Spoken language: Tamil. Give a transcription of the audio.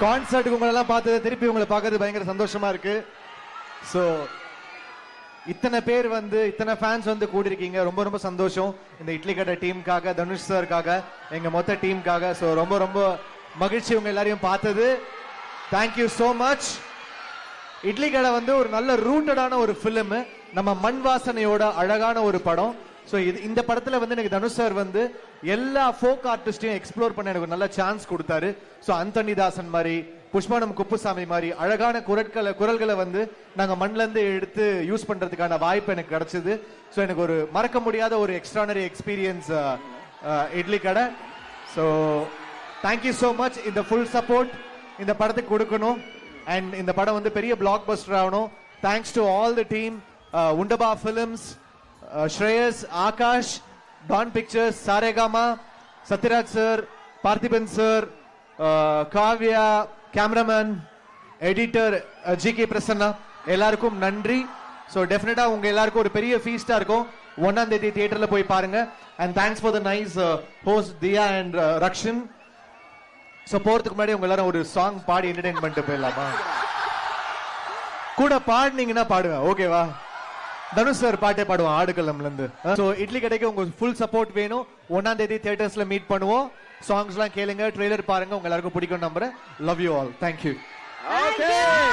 கான்சர்ட்டுக்கு உங்களை எல்லாம் பார்த்தது திருப்பி உங்களை பார்க்கறது பயங்கர சந்தோஷமா இருக்கு. ஸோ இத்தனை பேர் வந்து இத்தனை ஃபேன்ஸ் வந்து கூடியிருக்கீங்க. ரொம்ப ரொம்ப சந்தோஷம். இந்த இட்லி கடை டீமுக்காக தனுஷ் சாருக்காக எங்க மொத்த டீமுக்காக ஸோ ரொம்ப ரொம்ப மகிழ்ச்சி உங்க எல்லாரையும் பார்த்தது. தேங்க்யூ ஸோ மச் இட்லி கடை வந்து ஒரு நல்ல ரூட்டடான ஒரு ஃபிலிம் நம்ம மண் வாசனையோட அழகான ஒரு படம். ஸோ இது இந்த படத்தில் வந்து எனக்கு தனுஷ் சார் வந்து எல்லா ஃபோக் ஆர்டிஸ்டையும் எக்ஸ்ப்ளோர் பண்ண எனக்கு நல்ல சான்ஸ் கொடுத்தாரு. ஸோ அந்தோனி தாசன் மாதிரி புஷ்பானம் குப்புசாமி மாதிரி அழகான குரட்களை குரல்களை வந்து நாங்கள் மண்லேருந்து எடுத்து யூஸ் பண்ணுறதுக்கான வாய்ப்பு எனக்கு கிடச்சிது. ஸோ எனக்கு ஒரு மறக்க முடியாத ஒரு extraordinary experience Idli Kadai. So thank you so much இந்த ஃபுல் சப்போர்ட் இந்த படத்துக்கு கொடுக்கணும். அண்ட் இந்த படம் வந்து பெரிய பிளாக் பஸ்டர் ஆகணும் thanks to all the team Wunderbar films Shreyas Akash Dawn Pictures Saregama Sathyaraj sir Parthiban sir Kavya cameraman editor G K Prasanna எல்லாருக்கும் நன்றி. ஸோ டெஃபினட்டா உங்க எல்லாருக்கும் ஒரு பெரிய ஃபீஸ்டா இருக்கும். ஒன்னாம் தேதி தியேட்டர்ல போய் பாருங்க. And thanks for the nice host Diya and Rakshan so போறதுக்கு முன்னாடி உங்க எல்லாரும் ஒரு சாங் பாடி என்டர்டைன் பண்ணிட்டு போயிடலாமா? கூட பாடினீங்கன்னா பாடுவேன். ஓகேவா தனுஷ் சார் பாட்டே பாடுவோம் ஆடுகளம்ல இருந்து ஸோ இட்லி கடைக்கு உங்க ஃபுல் சப்போர்ட் வேணும். ஒன்னாம் தேதி தியேட்டர்ஸ்ல மீட் பண்ணுவோம். சாங்ஸ்லாம் கேளுங்க ட்ரெய்லர் பாருங்க உங்க எல்லாருக்கும் பிடிக்கும் நம்புறேன். Love you all thank you Okay.